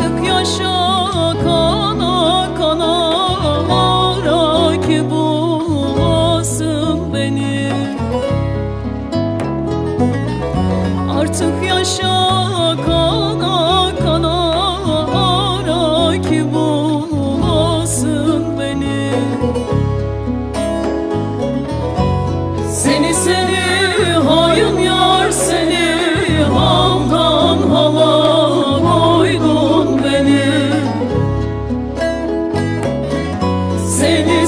artık yaşa kana kana Ara ki bulasın beni. Artık yaşa kana kana Ara ki bulasın beni. Seni seni Senhor.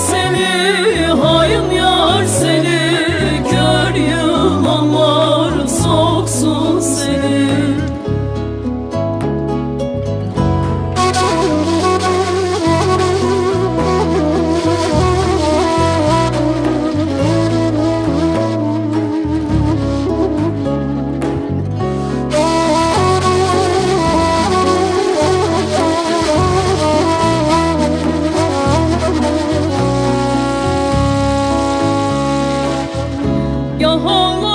your whole life.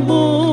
不